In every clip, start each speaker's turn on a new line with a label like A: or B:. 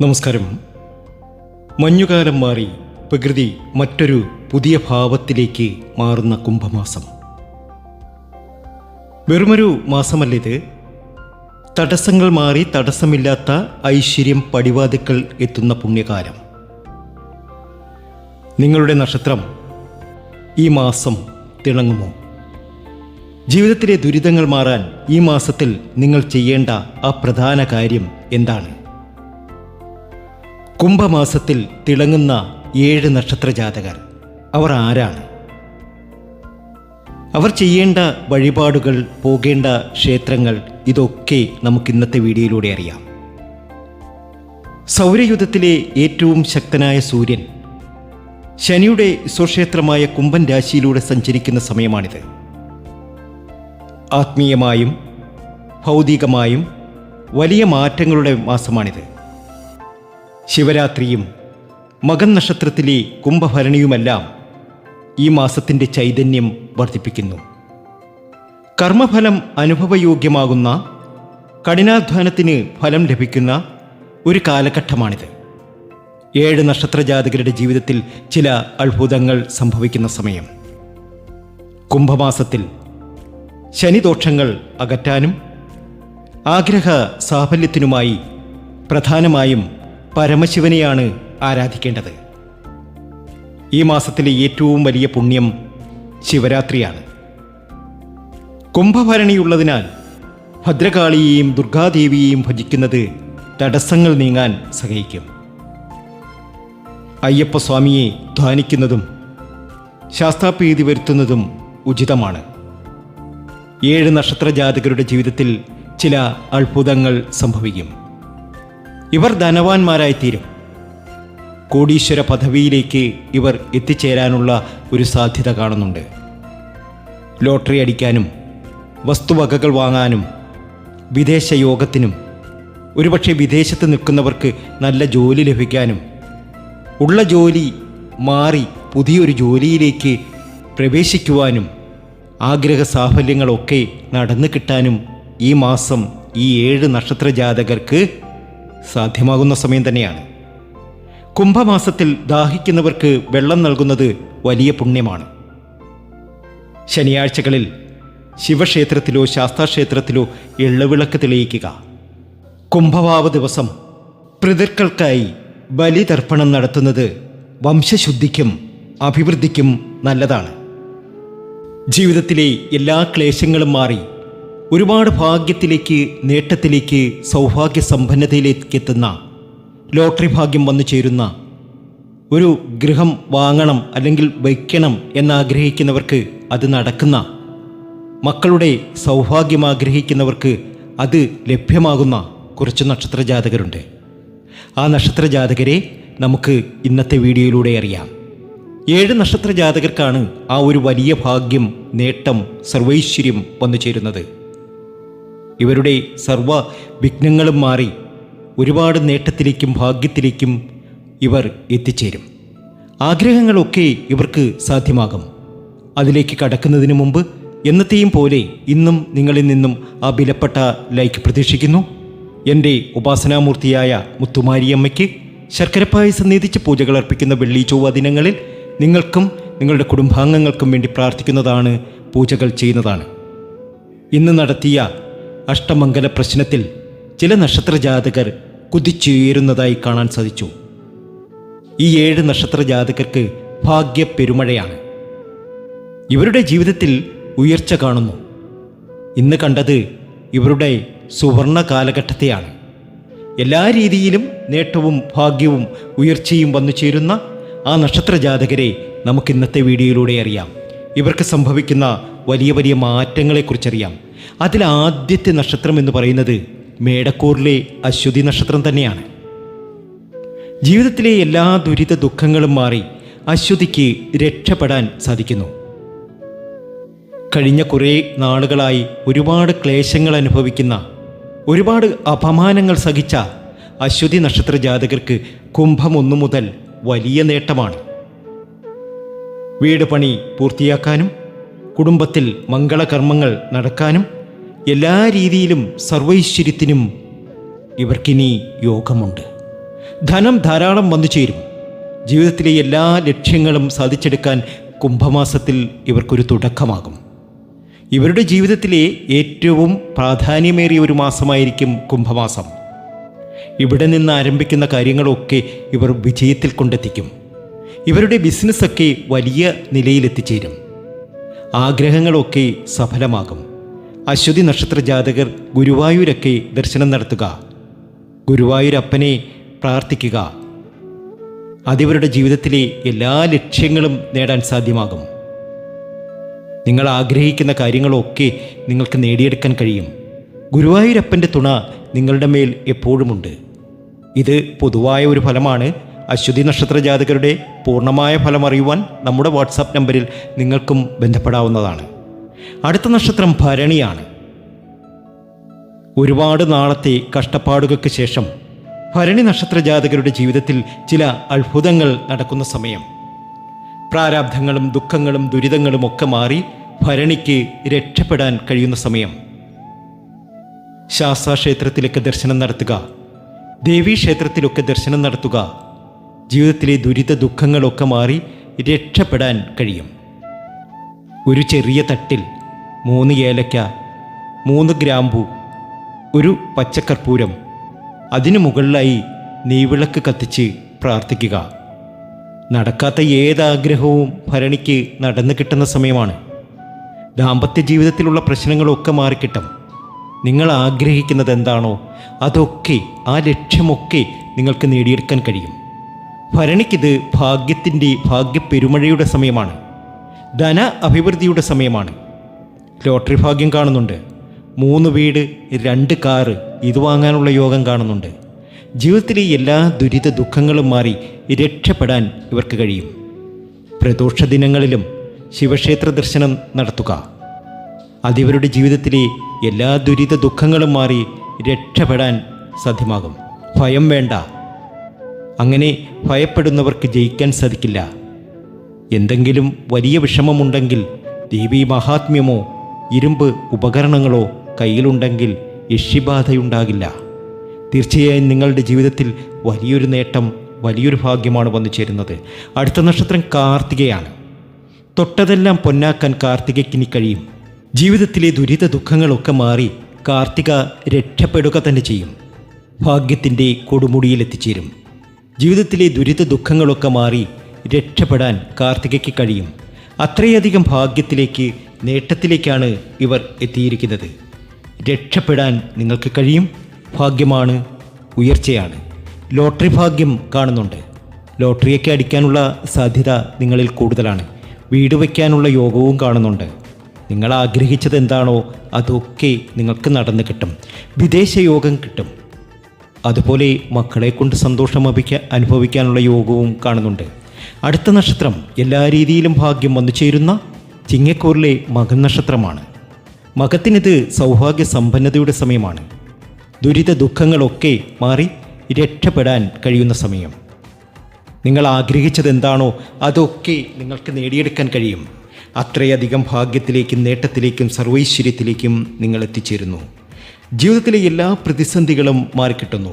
A: നമസ്കാരം. മഞ്ഞുകാലം മാറി പ്രകൃതി മറ്റൊരു പുതിയ ഭാവത്തിലേക്ക് മാറുന്ന കുംഭമാസം. വെറുമൊരു മാസമല്ലിത്. തടസ്സങ്ങൾ മാറി തടസ്സമില്ലാത്ത ഐശ്വര്യം പടിവാതിക്കൽ എത്തുന്ന പുണ്യകാലം. നിങ്ങളുടെ നക്ഷത്രം ഈ മാസം തിളങ്ങുമോ ജീവിതത്തിലെ ദുരിതങ്ങൾ മാറാൻ ഈ മാസത്തിൽ നിങ്ങൾ ചെയ്യേണ്ട ആ പ്രധാന കാര്യം എന്താണ്? കുംഭമാസത്തിൽ തിളങ്ങുന്ന ഏഴ് നക്ഷത്ര ജാതകർ അവർ ആരാണ്? അവർ ചെയ്യേണ്ട വഴിപാടുകൾ പോകേണ്ട ക്ഷേത്രങ്ങൾ ഇതൊക്കെ നമുക്ക് ഇന്നത്തെ വീഡിയോയിലൂടെ അറിയാം. സൗരയുധത്തിലെ ഏറ്റവും ശക്തനായ സൂര്യൻ ശനിയുടെ സ്വക്ഷേത്രമായ കുംഭൻ രാശിയിലൂടെ സഞ്ചരിക്കുന്ന സമയമാണിത്. ആത്മീയമായും ഭൗതികമായും വലിയ മാറ്റങ്ങളുടെ മാസമാണിത്. ശിവരാത്രിയും മകൻ നക്ഷത്രത്തിലെ കുംഭഭരണിയുമെല്ലാം ഈ മാസത്തിന്റെ ചൈതന്യം വർദ്ധിപ്പിക്കുന്നു. കർമ്മഫലം അനുഭവയോഗ്യമാകുന്ന കഠിനാധ്വാനത്തിന് ഫലം ലഭിക്കുന്ന ഒരു കാലഘട്ടമാണിത്. ഏഴ് നക്ഷത്ര ജാതകരുടെ ജീവിതത്തിൽ ചില അത്ഭുതങ്ങൾ സംഭവിക്കുന്ന സമയം. കുംഭമാസത്തിൽ ശനിദോഷങ്ങൾ അകറ്റാനും ആഗ്രഹ സാഫല്യത്തിനുമായി പ്രധാനമായും പരമശിവനെയാണ് ആരാധിക്കേണ്ടത്. ഈ മാസത്തിലെ ഏറ്റവും വലിയ പുണ്യം ശിവരാത്രിയാണ്. കുംഭഭരണിയുള്ളതിനാൽ ഭദ്രകാളിയെയും ദുർഗാദേവിയെയും ഭജിക്കുന്നത് തടസ്സങ്ങൾ നീങ്ങാൻ സഹായിക്കും. അയ്യപ്പസ്വാമിയെ ധ്യാനിക്കുന്നതും ശാസ്താപ്രീതി വരുത്തുന്നതും ഉചിതമാണ്. ഏഴ് നക്ഷത്ര ജാതകരുടെ ജീവിതത്തിൽ ചില അത്ഭുതങ്ങൾ സംഭവിക്കും. ഇവർ ധനവാന്മാരായിത്തീരും. കോടീശ്വര പദവിയിലേക്ക് ഇവർ എത്തിച്ചേരാനുള്ള ഒരു സാധ്യത കാണുന്നുണ്ട്. ലോട്ടറി അടിക്കാനും വസ്തുവകകൾ വാങ്ങാനും വിദേശ യോഗത്തിനും ഒരുപക്ഷെ വിദേശത്ത് നിൽക്കുന്നവർക്ക് നല്ല ജോലി ലഭിക്കാനും ഉള്ള ജോലി മാറി പുതിയൊരു ജോലിയിലേക്ക് പ്രവേശിക്കുവാനും ആഗ്രഹ സാഫല്യങ്ങളൊക്കെ നടന്നു കിട്ടാനും ഈ മാസം ഈ ഏഴ് നക്ഷത്ര ജാതകർക്ക് സാധ്യമാകുന്ന സമയം തന്നെയാണ്. കുംഭമാസത്തിൽ ദാഹിക്കുന്നവർക്ക് വെള്ളം നൽകുന്നത് വലിയ പുണ്യമാണ്. ശനിയാഴ്ചകളിൽ ശിവക്ഷേത്രത്തിലോ ശാസ്താക്ഷേത്രത്തിലോ എള്ളുവിളക്ക് തെളിയിക്കുക. കുംഭവാവ് ദിവസം പിതൃക്കൾക്കായി ബലിതർപ്പണം നടത്തുന്നത് വംശശുദ്ധിക്കും അഭിവൃദ്ധിക്കും നല്ലതാണ്. ജീവിതത്തിലെ എല്ലാ ക്ലേശങ്ങളും മാറി ഒരുപാട് ഭാഗ്യത്തിലേക്ക് നേട്ടത്തിലേക്ക് സൗഭാഗ്യ സമ്പന്നതയിലേക്ക് എത്തുന്ന ലോട്ടറി ഭാഗ്യം വന്നു ചേരുന്ന ഒരു ഗൃഹം വാങ്ങണം അല്ലെങ്കിൽ വയ്ക്കണം എന്നാഗ്രഹിക്കുന്നവർക്ക് അത് നടക്കുന്ന മക്കളുടെ സൗഭാഗ്യം ആഗ്രഹിക്കുന്നവർക്ക് അത് ലഭ്യമാകുന്ന കുറച്ച് നക്ഷത്ര ജാതകരുണ്ട് ആ നക്ഷത്ര ജാതകരെ നമുക്ക് ഇന്നത്തെ വീഡിയോയിലൂടെ അറിയാം. ഏഴ് നക്ഷത്ര ജാതകർക്കാണ് ആ ഒരു വലിയ ഭാഗ്യം നേട്ടം സർവൈശ്വര്യം വന്നു ചേരുന്നത്. ഇവരുടെ സർവ വിഘ്നങ്ങളും മാറി ഒരുപാട് നേട്ടത്തിലേക്കും ഭാഗ്യത്തിലേക്കും ഇവർ എത്തിച്ചേരും. ആഗ്രഹങ്ങളൊക്കെ ഇവർക്ക് സാധ്യമാകും. അതിലേക്ക് കടക്കുന്നതിന് മുമ്പ് എന്നത്തെയും പോലെ ഇന്നും നിങ്ങളിൽ നിന്നും ആ വിലപ്പെട്ട ലൈക്ക് പ്രതീക്ഷിക്കുന്നു. എന്റെ ഉപാസനാമൂർത്തിയായ മുത്തുമാരിയമ്മയ്ക്ക് ശർക്കരപ്പായസം നീതിച്ച് പൂജകൾ അർപ്പിക്കുന്ന വെള്ളി ചൊവ്വ ദിനങ്ങളിൽ നിങ്ങൾക്കും നിങ്ങളുടെ കുടുംബാംഗങ്ങൾക്കും വേണ്ടി പ്രാർത്ഥിക്കുന്നതാണ് പൂജകൾ ചെയ്യുന്നതാണ്. ഇന്ന് നടത്തിയ അഷ്ടമംഗല പ്രശ്നത്തിൽ ചില നക്ഷത്രജാതകർ കുതിച്ചുയരുന്നതായി കാണാൻ സാധിച്ചു. ഈ ഏഴ് നക്ഷത്ര ജാതകർക്ക് ഭാഗ്യ പെരുമഴയാണ് ഇവരുടെ ജീവിതത്തിൽ ഉയർച്ച കാണുന്നു. ഇന്ന് കണ്ടത് ഇവരുടെ സുവർണ കാലഘട്ടത്തെയാണ്. എല്ലാ രീതിയിലും നേട്ടവും ഭാഗ്യവും ഉയർച്ചയും വന്നു ചേരുന്ന ആ നക്ഷത്രജാതകരെ നമുക്ക് ഇന്നത്തെ വീഡിയോയിലൂടെ അറിയാം. ഇവർക്ക് സംഭവിക്കുന്ന വലിയ വലിയ മാറ്റങ്ങളെക്കുറിച്ചറിയാം. അതിൽ ആദ്യത്തെ നക്ഷത്രം എന്ന് പറയുന്നത് മേടക്കൂറിലെ അശ്വതി നക്ഷത്രം തന്നെയാണ്. ജീവിതത്തിലെ എല്ലാ ദുരിത ദുഃഖങ്ങളും മാറി അശ്വതിക്ക് രക്ഷപ്പെടാൻ സാധിക്കുന്നു. കഴിഞ്ഞ കുറേ നാളുകളായി ഒരുപാട് ക്ലേശങ്ങൾ അനുഭവിക്കുന്ന ഒരുപാട് അപമാനങ്ങൾ സഹിച്ച അശ്വതി നക്ഷത്ര ജാതകർക്ക് കുംഭം ഒന്നു മുതൽ വലിയ നേട്ടമാണ്. വീട് പണി പൂർത്തിയാക്കാനും കുടുംബത്തിൽ മംഗളകർമ്മങ്ങൾ നടക്കാനും എല്ലാ രീതിയിലും സർവൈശ്വര്യത്തിനും ഇവർക്കിനി യോഗമുണ്ട്. ധനം ധാരാളം വന്നു ചേരും. ജീവിതത്തിലെ എല്ലാ ലക്ഷ്യങ്ങളും സാധിച്ചെടുക്കാൻ കുംഭമാസത്തിൽ ഇവർക്കൊരു തുടക്കമാകും. ഇവരുടെ ജീവിതത്തിലെ ഏറ്റവും പ്രാധാന്യമേറിയ ഒരു മാസമായിരിക്കും കുംഭമാസം. ഇവിടെ നിന്ന് ആരംഭിക്കുന്ന കാര്യങ്ങളൊക്കെ ഇവർ വിജയത്തിൽ കൊണ്ടെത്തിക്കും. ഇവരുടെ ബിസിനസ്സൊക്കെ വലിയ നിലയിലെത്തിച്ചേരും. ആഗ്രഹങ്ങളൊക്കെ സഫലമാകും. അശ്വതി നക്ഷത്ര ജാതകർ ഗുരുവായൂരൊക്കെ ദർശനം നടത്തുക. ഗുരുവായൂരപ്പനെ പ്രാർത്ഥിക്കുക. അതിവരുടെ ജീവിതത്തിലെ എല്ലാ ലക്ഷ്യങ്ങളും നേടാൻ സാധ്യമാകും. നിങ്ങൾ ആഗ്രഹിക്കുന്ന കാര്യങ്ങളൊക്കെ നിങ്ങൾക്ക് നേടിയെടുക്കാൻ കഴിയും. ഗുരുവായൂരപ്പന്റെ തുണ നിങ്ങളുടെ മേൽ എപ്പോഴുമുണ്ട്. ഇത് പൊതുവായ ഒരു ഫലമാണ്. അശ്വതി നക്ഷത്ര ജാതകരുടെ പൂർണമായ ഫലം അറിയുവാൻ നമ്മുടെ വാട്സാപ്പ് നമ്പറിൽ നിങ്ങൾക്കും ബന്ധപ്പെടാവുന്നതാണ്. അടുത്ത നക്ഷത്രം ഭരണിയാണ്. ഒരുപാട് നാളത്തെ കഷ്ടപ്പാടുകൾക്ക് ശേഷം ഭരണി നക്ഷത്ര ജാതകരുടെ ജീവിതത്തിൽ ചില അത്ഭുതങ്ങൾ നടക്കുന്ന സമയം. പ്രാരാബ്ധങ്ങളും ദുഃഖങ്ങളും ദുരിതങ്ങളും ഒക്കെ മാറി ഭരണിക്ക് രക്ഷപ്പെടാൻ കഴിയുന്ന സമയം. ശാസ്താക്ഷേത്രത്തിലൊക്കെ ദർശനം നടത്തുക ദേവീക്ഷേത്രത്തിലൊക്കെ ദർശനം നടത്തുക ജീവിതത്തിലെ ദുരിത ദുഃഖങ്ങളൊക്കെ മാറി രക്ഷപ്പെടാൻ കഴിയും. ഒരു ചെറിയ തട്ടിൽ മൂന്ന് ഏലക്ക മൂന്ന് ഗ്രാമ്പു ഒരു പച്ചക്കർപ്പൂരം. അതിനു മുകളിലായി നെയ്വിളക്ക് കത്തിച്ച് പ്രാർത്ഥിക്കുക. നടക്കാത്ത ഏതാഗ്രഹവും ഭരണിക്ക് നടന്നു കിട്ടുന്ന സമയമാണ്. ദാമ്പത്യ ജീവിതത്തിലുള്ള പ്രശ്നങ്ങളൊക്കെ മാറിക്കിട്ടും. നിങ്ങൾ ആഗ്രഹിക്കുന്നത് എന്താണോ അതൊക്കെ ആ ലക്ഷ്യമൊക്കെ നിങ്ങൾക്ക് നേടിയെടുക്കാൻ കഴിയും. ഭരണിക്കിത് ഭാഗ്യത്തിന്റെ ഭാഗ്യപ്പെരുമഴയുടെ സമയമാണ്. ധന അഭിവൃദ്ധിയുടെ സമയമാണ്. ലോട്ടറി ഭാഗ്യം കാണുന്നുണ്ട്. മൂന്ന് വീട് രണ്ട് കാറ് ഇത് വാങ്ങാനുള്ള യോഗം കാണുന്നുണ്ട്. ജീവിതത്തിലെ എല്ലാ ദുരിത ദുഃഖങ്ങളും മാറി രക്ഷപ്പെടാൻ ഇവർക്ക് കഴിയും. പ്രദോഷ ദിനങ്ങളിലും ശിവക്ഷേത്ര ദർശനം നടത്തുക. അതിവരുടെ ജീവിതത്തിലെ എല്ലാ ദുരിത ദുഃഖങ്ങളും മാറി രക്ഷപ്പെടാൻ സാധ്യമാകും. ഭയം വേണ്ട. അങ്ങനെ ഭയപ്പെടുന്നവർക്ക് ജയിക്കാൻ സാധിക്കില്ല. എന്തെങ്കിലും വലിയ വിഷമമുണ്ടെങ്കിൽ ദേവി മഹാത്മ്യമോ ഇരുമ്പ് ഉപകരണങ്ങളോ കയ്യിലുണ്ടെങ്കിൽ യക്ഷിബാധയുണ്ടാകില്ല. തീർച്ചയായും നിങ്ങളുടെ ജീവിതത്തിൽ വലിയൊരു നേട്ടം വലിയൊരു ഭാഗ്യമാണ് വന്നു ചേരുന്നത്. അടുത്ത നക്ഷത്രം കാർത്തികയാണ്. തൊട്ടതെല്ലാം പൊന്നാക്കാൻ കാർത്തികയ്ക്കിനി കഴിയും. ജീവിതത്തിലെ ദുരിത ദുഃഖങ്ങളൊക്കെ മാറി കാർത്തിക രക്ഷപ്പെടുക തന്നെ ചെയ്യും. ഭാഗ്യത്തിന്റെ കൊടുമുടിയിൽ എത്തിച്ചേരും. ജീവിതത്തിലെ ദുരിത ദുഃഖങ്ങളൊക്കെ മാറി രക്ഷപ്പെടാൻ കാർത്തികയ്ക്ക് കഴിയും. അത്രയധികം ഭാഗ്യത്തിലേക്ക് നേട്ടത്തിലേക്കാണ് ഇവർ എത്തിയിരിക്കുന്നത്. രക്ഷപ്പെടാൻ നിങ്ങൾക്ക് കഴിയും. ഭാഗ്യമാണ് ഉയർച്ചയാണ്. ലോട്ടറി ഭാഗ്യം കാണുന്നുണ്ട്. ലോട്ടറിയൊക്കെ അടിക്കാനുള്ള സാധ്യത നിങ്ങളിൽ കൂടുതലാണ്. വീട് വയ്ക്കാനുള്ള യോഗവും കാണുന്നുണ്ട്. നിങ്ങൾ ആഗ്രഹിച്ചത് എന്താണോ അതൊക്കെ നിങ്ങൾക്ക് നടന്നു കിട്ടും. വിദേശ യോഗം കിട്ടും. അതുപോലെ മക്കളെ കൊണ്ട് സന്തോഷം അഭിക്കാൻ അനുഭവിക്കാനുള്ള യോഗവും കാണുന്നുണ്ട്. അടുത്ത നക്ഷത്രം എല്ലാ രീതിയിലും ഭാഗ്യം വന്നു ചേരുന്ന ചിങ്ങക്കൂറിലെ മകൻ നക്ഷത്രമാണ്. മകത്തിനിത് സൗഭാഗ്യ സമ്പന്നതയുടെ സമയമാണ്. ദുരിത ദുഃഖങ്ങളൊക്കെ മാറി രക്ഷപ്പെടാൻ കഴിയുന്ന സമയം. നിങ്ങൾ ആഗ്രഹിച്ചത് എന്താണോ അതൊക്കെ നിങ്ങൾക്ക് നേടിയെടുക്കാൻ കഴിയും. അത്രയധികം ഭാഗ്യത്തിലേക്കും നേട്ടത്തിലേക്കും സർവൈശ്വര്യത്തിലേക്കും നിങ്ങൾ എത്തിച്ചേരുന്നു. ജീവിതത്തിലെ എല്ലാ പ്രതിസന്ധികളും മാറിക്കിട്ടുന്നു.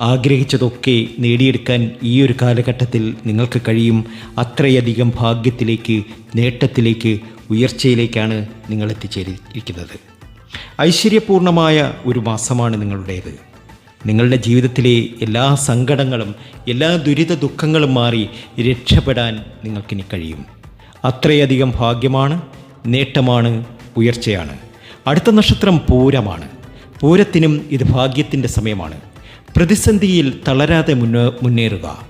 A: ആഗ്രഹിച്ചതൊക്കെ നേടിയെടുക്കാൻ ഈ ഒരു കാലഘട്ടത്തിൽ നിങ്ങൾക്ക് കഴിയും. അത്രയധികം ഭാഗ്യത്തിലേക്ക് നേട്ടത്തിലേക്ക് ഉയർച്ചയിലേക്കാണ് നിങ്ങൾ എത്തിച്ചേരിയിരിക്കുന്നത്. ഐശ്വര്യപൂർണമായ ഒരു മാസമാണ് നിങ്ങളുടേത്. നിങ്ങളുടെ ജീവിതത്തിലെ എല്ലാ സങ്കടങ്ങളും എല്ലാ ദുരിത ദുഃഖങ്ങളും മാറി രക്ഷപ്പെടാൻ നിങ്ങൾക്കിനി കഴിയും. അത്രയധികം ഭാഗ്യമാണ് നേട്ടമാണ് ഉയർച്ചയാണ്. അടുത്ത നക്ഷത്രം പൂരമാണ്. പൂരത്തിനും ഇത് ഭാഗ്യത്തിന്റെ സമയമാണ്. പ്രതിസന്ധിയിൽ തളരാതെ മുന്നേ മുന്നേറുക.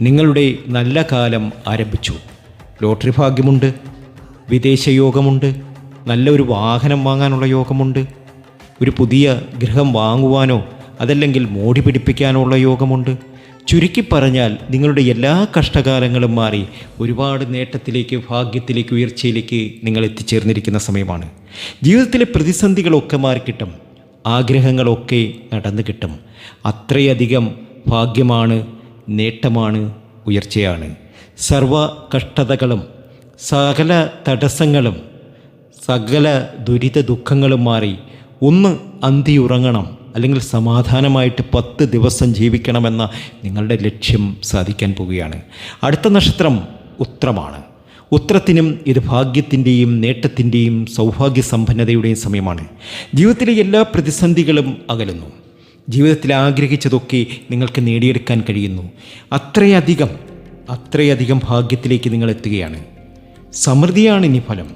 A: നിങ്ങളുടെ നല്ല കാലം ആരംഭിച്ചു. ലോട്ടറി ഭാഗ്യമുണ്ട്. വിദേശ യോഗമുണ്ട്. നല്ലൊരു വാഹനം വാങ്ങാനുള്ള യോഗമുണ്ട്. ഒരു പുതിയ ഗൃഹം വാങ്ങുവാനോ അതല്ലെങ്കിൽ മോടി പിടിപ്പിക്കാനോ ഉള്ള യോഗമുണ്ട്. ചുരുക്കി പറഞ്ഞാൽ നിങ്ങളുടെ എല്ലാ കഷ്ടകാലങ്ങളും മാറി ഒരുപാട് നേട്ടത്തിലേക്ക് ഭാഗ്യത്തിലേക്ക് ഉയർച്ചയിലേക്ക് നിങ്ങൾ എത്തിച്ചേർന്നിരിക്കുന്ന സമയമാണ്. ജീവിതത്തിലെ പ്രതിസന്ധികളൊക്കെ മാറിക്കിട്ടും. ആഗ്രഹങ്ങളൊക്കെ നടന്നു കിട്ടും. അത്രയധികം ഭാഗ്യമാണ് നേട്ടമാണ് ഉയർച്ചയാണ്. സർവ കഷ്ടതകളും സകല തടസ്സങ്ങളും സകല ദുരിത ദുഃഖങ്ങളും മാറി ഒന്ന് അന്തി ഉറങ്ങണം അല്ലെങ്കിൽ സമാധാനമായിട്ട് പത്ത് ദിവസം ജീവിക്കണമെന്ന നിങ്ങളുടെ ലക്ഷ്യം സാധിക്കാൻ പോവുകയാണ്. അടുത്ത നക്ഷത്രം ഉത്രമാണ്. ഉത്രത്തിനും ഇത് ഭാഗ്യത്തിന്റെയും നേട്ടത്തിന്റെയും സൗഭാഗ്യ സമ്പന്നതയുടെയും സമയമാണ്. ജീവിതത്തിലെ എല്ലാ പ്രതിസന്ധികളും അകലുന്നു. ജീവിതത്തിൽ ആഗ്രഹിച്ചതൊക്കെ നിങ്ങൾക്ക് നേടിയെടുക്കാൻ കഴിയുന്നു. അത്രയധികം അത്രയധികം ഭാഗ്യത്തിലേക്ക് നിങ്ങൾ എത്തുകയാണ്. സമൃദ്ധിയാണ് ഇനി ഫലം.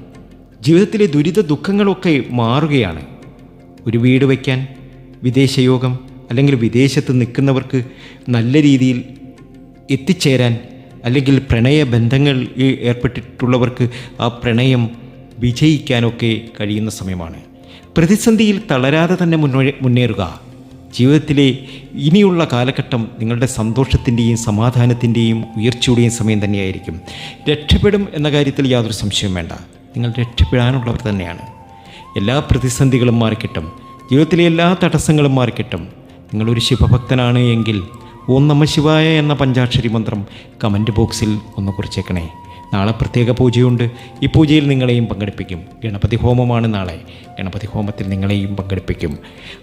A: ജീവിതത്തിലെ ദുരിത ദുഃഖങ്ങളൊക്കെ മാറുകയാണ്. ഒരു വീട് വയ്ക്കാൻ വിദേശയോഗം അല്ലെങ്കിൽ വിദേശത്ത് നിൽക്കുന്നവർക്ക് നല്ല രീതിയിൽ എത്തിച്ചേരാൻ അല്ലെങ്കിൽ പ്രണയ ബന്ധങ്ങൾ ഈ ഏർപ്പെട്ടിട്ടുള്ളവർക്ക് ആ പ്രണയം വിജയിക്കാനൊക്കെ കഴിയുന്ന സമയമാണ്. പ്രതിസന്ധിയിൽ തളരാതെ തന്നെ മുന്നേ മുന്നേറുക. ജീവിതത്തിലെ ഇനിയുള്ള കാലഘട്ടം നിങ്ങളുടെ സന്തോഷത്തിന്റെയും സമാധാനത്തിന്റെയും ഉയർച്ചയുടെയും സമയം തന്നെയായിരിക്കും. രക്ഷപ്പെടും എന്ന കാര്യത്തിൽ യാതൊരു സംശയവും വേണ്ട. നിങ്ങൾ രക്ഷപ്പെടാനുള്ളവർ തന്നെയാണ്. എല്ലാ പ്രതിസന്ധികളും മാറിക്കിട്ടും. ജീവിതത്തിലെ എല്ലാ തടസ്സങ്ങളും മാറിക്കിട്ടും. നിങ്ങളൊരു ശിവഭക്തനാണ് എങ്കിൽ ഓം നമ ശിവായ എന്ന പഞ്ചാക്ഷരി മന്ത്രം കമന്റ് ബോക്സിൽ ഒന്ന് കുറിച്ചേക്കണേ. നാളെ പ്രത്യേക പൂജയുണ്ട്. ഈ പൂജയിൽ നിങ്ങളെയും പങ്കെടുപ്പിക്കും. ഗണപതി ഹോമമാണ് നാളെ. ഗണപതി ഹോമത്തിൽ നിങ്ങളെയും പങ്കെടുപ്പിക്കും.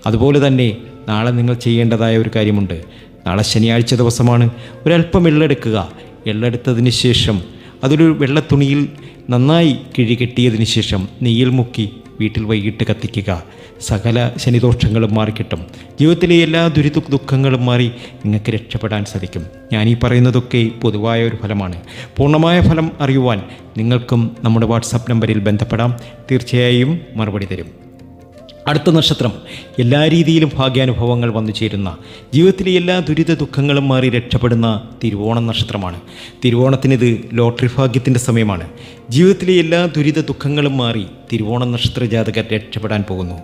A: അതുപോലെ തന്നെ നാളെ നിങ്ങൾ ചെയ്യേണ്ടതായ ഒരു കാര്യമുണ്ട്. നാളെ ശനിയാഴ്ച ദിവസമാണ്. ഒരല്പം എള്ളെടുക്കുക എള്ളെടുത്തതിന് ശേഷം അതൊരു വെള്ളത്തുണിയിൽ നന്നായി കിഴികെട്ടിയതിന് ശേഷം നെയ്യിൽ മുക്കി വീട്ടിൽ വൈകിട്ട് കത്തിക്കുക. സകല ശനിദോഷങ്ങളും മാറിക്കിട്ടും. ജീവിതത്തിലെ എല്ലാ ദുരിത ദുഃഖങ്ങളും മാറി നിങ്ങൾക്ക് രക്ഷപ്പെടാൻ സാധിക്കും. ഞാൻ ഈ പറയുന്നതൊക്കെ പൊതുവായ ഒരു ഫലമാണ്. പൂർണമായ ഫലം അറിയുവാൻ നിങ്ങൾക്കും നമ്മുടെ വാട്സാപ്പ് നമ്പറിൽ ബന്ധപ്പെടാം. തീർച്ചയായും മറുപടി തരും. അടുത്ത നക്ഷത്രം. എല്ലാ രീതിയിലും ഭാഗ്യാനുഭവങ്ങൾ വന്നു ചേരുന്ന ജീവിതത്തിലെ എല്ലാ ദുരിത ദുഃഖങ്ങളും മാറി രക്ഷപ്പെടുന്ന തിരുവോണം നക്ഷത്രമാണ്. തിരുവോണത്തിനിത് ലോട്ടറി ഭാഗ്യത്തിന്റെ സമയമാണ്. ജീവിതത്തിലെ എല്ലാ ദുരിത ദുഃഖങ്ങളും മാറി തിരുവോണം നക്ഷത്ര ജാതകർ രക്ഷപ്പെടാൻ പോകുന്നു.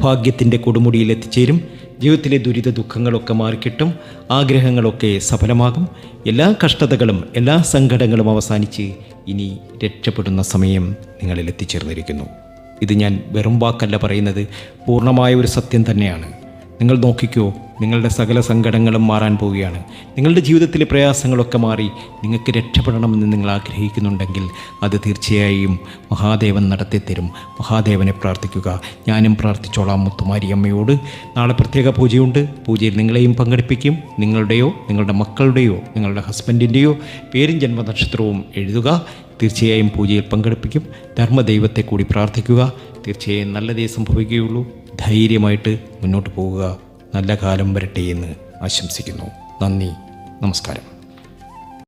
A: ഭാഗ്യത്തിന്റെ കൊടുമുടിയിൽ എത്തിച്ചേരും. ജീവിതത്തിലെ ദുരിത ദുഃഖങ്ങളൊക്കെ മാറിക്കിട്ടും. ആഗ്രഹങ്ങളൊക്കെ സഫലമാകും. എല്ലാ കഷ്ടതകളും എല്ലാ സങ്കടങ്ങളും അവസാനിച്ച് ഇനി രക്ഷപ്പെടുന്ന സമയം നിങ്ങളിൽ എത്തിച്ചേർന്നിരിക്കുന്നു. ഇത് ഞാൻ വെറും വാക്കല്ല പറയുന്നത്. പൂർണമായ ഒരു സത്യം തന്നെയാണ്. നിങ്ങൾ നോക്കിക്കോ നിങ്ങളുടെ സകല സങ്കടങ്ങളും മാറാൻ പോവുകയാണ്. നിങ്ങളുടെ ജീവിതത്തിലെ പ്രയാസങ്ങളൊക്കെ മാറി നിങ്ങൾക്ക് രക്ഷപ്പെടണമെന്ന് നിങ്ങൾ ആഗ്രഹിക്കുന്നുണ്ടെങ്കിൽ അത് തീർച്ചയായും മഹാദേവൻ നടത്തിത്തരും. മഹാദേവനെ പ്രാർത്ഥിക്കുക. ഞാനും പ്രാർത്ഥിച്ചോളാം മുത്തുമാരി അമ്മയോട് നാളെ പ്രത്യേക പൂജയുണ്ട്. പൂജയിൽ നിങ്ങളെയും പങ്കെടുപ്പിക്കും. നിങ്ങളുടെയോ നിങ്ങളുടെ മക്കളുടെയോ നിങ്ങളുടെ ഹസ്ബൻഡിന്റെയോ പേരും ജന്മനക്ഷത്രവും എഴുതുക. തീർച്ചയായും പൂജയിൽ പങ്കെടുപ്പിക്കും. ധർമ്മദൈവത്തെ കൂടി പ്രാർത്ഥിക്കുക. തീർച്ചയായും നല്ലതേ സംഭവിക്കുകയുള്ളൂ. ധൈര്യമായിട്ട് മുന്നോട്ട് പോവുക നല്ല കാലം വരട്ടെ എന്ന് ആശംസിക്കുന്നു. നന്ദി. നമസ്കാരം.